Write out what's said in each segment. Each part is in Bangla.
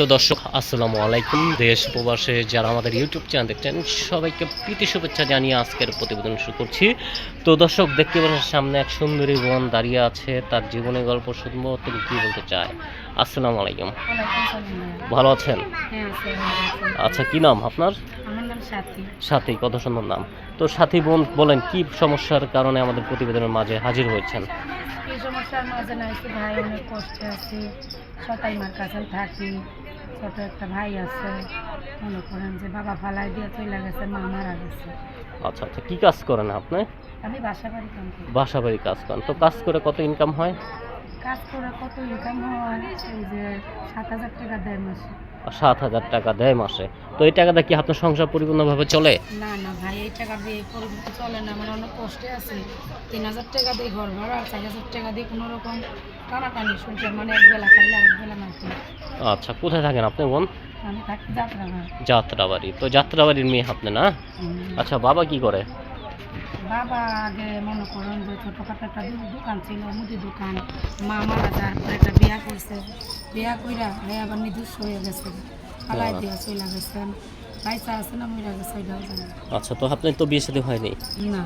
তো দর্শক, আসসালামু আলাইকুম। দেশ প্রবাসে যারা আমাদের ইউটিউব চ্যানেল দেখছেন, সবাইকে প্রীতি শুভেচ্ছা জানিয়ে আজকের প্রতিবেদন শুরু করছি। তো দর্শক, দেখতে পাচ্ছেন সামনে এক সুন্দরী বোন দাঁড়িয়ে আছে, তার জীবনের গল্প শুনব তিনি কী বলতে চায়? আসসালামু আলাইকুম। ভালো আছেন। আচ্ছা কি নাম আপনার? সাথী সাথী কত সুন্দর নাম। তো সাথী বোন, বলেন, কি সমস্যার কারণে আমাদের প্রতিবেদনের মাঝে হাজির হয়েছেন? সমস্যার মাঝে না ভাই অনেক কষ্টে আছে। সতাই মার কাছে থাকি। ছোট একটা ভাই আছে মনে করেন যে বাবা ফালাই দিয়ে চলে গেছে মা মারা গেছে। আচ্ছা আচ্ছা কি কাজ করেন আপনি? আমি বাসা বাড়ি কাম করি। বাসা বাড়ি কাজ করেন। তো কাজ করে কত ইনকাম হয়? কাজ করে কত ইনকাম হয়? এই যে সাত হাজার টাকা দেয় মাসে। সাত হাজার টাকা দেয় মাসে। তো এই টাকাটা কি আপনার সংসার পরিপূর্ণভাবে চলে? না না ভাই এই টাকা দিয়ে পরিবর্তন চলে না। আমার অনেক কষ্টে আছে। তিন হাজার টাকা দিয়ে ঘর ভাড়া চার হাজার টাকা দিয়ে কোনো রকম টানাটানি সংসার মানে খাইলে না আচ্ছা কোথায় থাকেন আপনি বোন? আমি থাকি যাত্রা ভাই যাত্রাবাড়ি। তো যাত্রাবাড়ির মেয়ে আপনি না? আচ্ছা বাবা কি করে? বাবা আগে মনে করেন যে ছোটোখাটো একটা দোকান ছিল মুদি দোকান। মা মারা যাওয়ার পরে একটা বিয়া করছে। বিয়া কইরা হ্যাঁ আবার নিজস্ব হয়ে গেছে। পালাই দিয়ে চলে গেছেন পয়সা আছে না মরে গেছে এটাও জানি না। আচ্ছা তো আপনি তো বিয়ে সাথে হয়নি? না।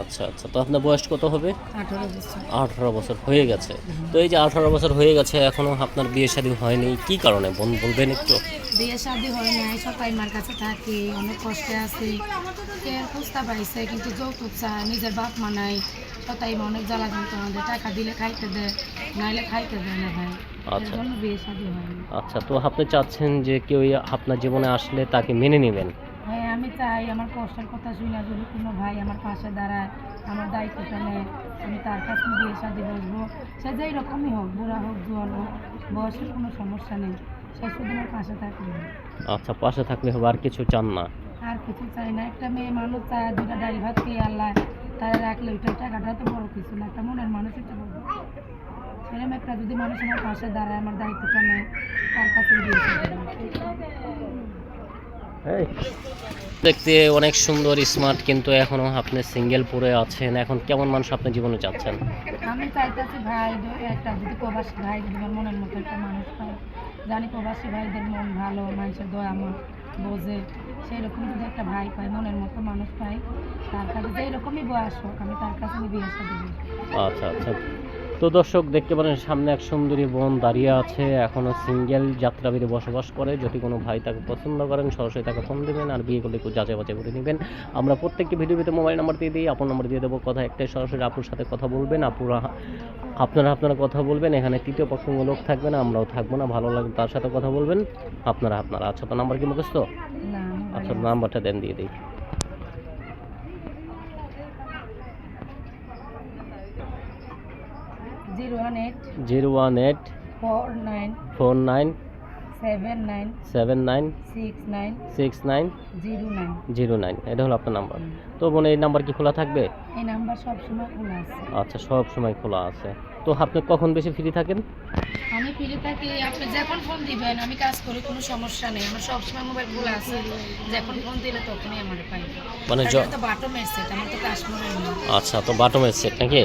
আচ্ছা আচ্ছা তো আপনার বয়স কত হবে? আঠারো বছর। আঠারো বছর হয়ে গেছে। তো এই যে আঠারো বছর হয়ে গেছে এখনও আপনার বিয়ে শাদী হয়নি কি কারণে বোন বলবেন একটু? বিয়ে শাদি হয় নাই সবাই মার কাছে থাকি অনেক কষ্টে আছি কে খুঁজতে পাইছে কিন্তু যৌতুক চায় নিজের বাপ মা নাই সবাই অনেক জ্বালা যন্ত্রণা দেয় টাকা দিলে খাইতে দেয় নাইলে খাইতে দেয় না ভাই। আচ্ছা। বিয়ে শাদি হয়নি। আচ্ছা তো আপনি চাচ্ছেন যে কেউ আপনার জীবনে আসলে তাকে মেনে নেবেন? হ্যাঁ আমি চাই আমার কষ্টের কথা শুনে যদি কোনো ভাই আমার পাশে দাঁড়ায় আমার দায়িত্বটা নেয় আমি তার কাছে বিয়ে শাদি বসবো। সে যেই রকমই হোক বুড়া হোক জোয়ান হোক বয়সের কোনো সমস্যা নেই। সে শুধু আমার পাশে থাকবে আচ্ছা পাশে থাকলে হবে আর কিছু চান না? আর কিছু চাই না। একটা মেয়ে মানুষ চায় দুটা ডাল ভাত খেয়ে আল্লাহ তারা রাখলে ওইটা টাকাটা তো বড় কিছু না একটা মনের মানুষ এটা সেরকম একটা যদি মানুষ আমার পাশে দাঁড়ায় আমার দায়িত্বটা নেয় তার কাছে। দেখতে অনেক সুন্দর স্মার্ট কিন্তু এখনও আপনি সিঙ্গেল পরে আছেন। এখন কেমন মানুষ আপনার জীবনে চাচ্ছেন আমি চাইতেছি ভাই একটা যদি প্রবাসী ভাই যদি আমার মনের মতো একটা মানুষ পাই জানি প্রবাসী ভাইদের মন ভালো মানুষের দয়া মন বোঝে। সেই রকম যদি একটা ভাই পাই মনের মতো মানুষ পাই তার কাছে যেই রকমই বয়স হোক আমি তার কাছে বিয়ে সাথে আচ্ছা আচ্ছা। তো দর্শক দেখতে পারেন সামনে এক সুন্দরী বোন দাঁড়িয়ে আছে। এখনও সিঙ্গেল যাত্রাবিদে বসবাস করে। যদি কোনো ভাই তাকে পছন্দ করেন সরাসরি তাকে ফোন দেবেন আর বিয়ে করলে একটু যাচাই বাছাই করে নেবেন। আমরা প্রত্যেকটি ভিডিওতে মোবাইল নাম্বার দিয়ে দিই। আপনার নাম্বার দিয়ে দেবো কথা একটাই। সরাসরি আপুর সাথে কথা বলবেন। আপুরা আপনারা আপনারা কথা বলবেন। এখানে তৃতীয় পক্ষ লোক থাকবে না আমরাও থাকব না। ভালো লাগবে তার সাথে কথা বলবেন। আপনারা আপনারা। আচ্ছা তো নাম্বার কি মুখস্থ? আচ্ছা নাম্বারটা দেন দিয়ে দিই। Zero one eight zero one eight four nine four nine seven nine seven nine six nine six nine zero nine zero nine. এটা হলো আপনার নাম্বার। তো বোন এই নাম্বার কি খোলা থাকবে? এই নাম্বার সবসময় খোলা আছে। আচ্ছা সব সময় খোলা আছে। তো আপনি কখন বেশি ফ্রি থাকেন? আমি ফিরে থাকি আপনি যখন ফোন দিবেন আমি কাজ করি কোনো সমস্যা নেই। আমার সবসময় মোবাইল খোলা আছে। যখন ফোন দিলে তখনই আমার পাই মানে তো আমার তো কাশ্মীরের আচ্ছা তো বাটমের সেট নাকি?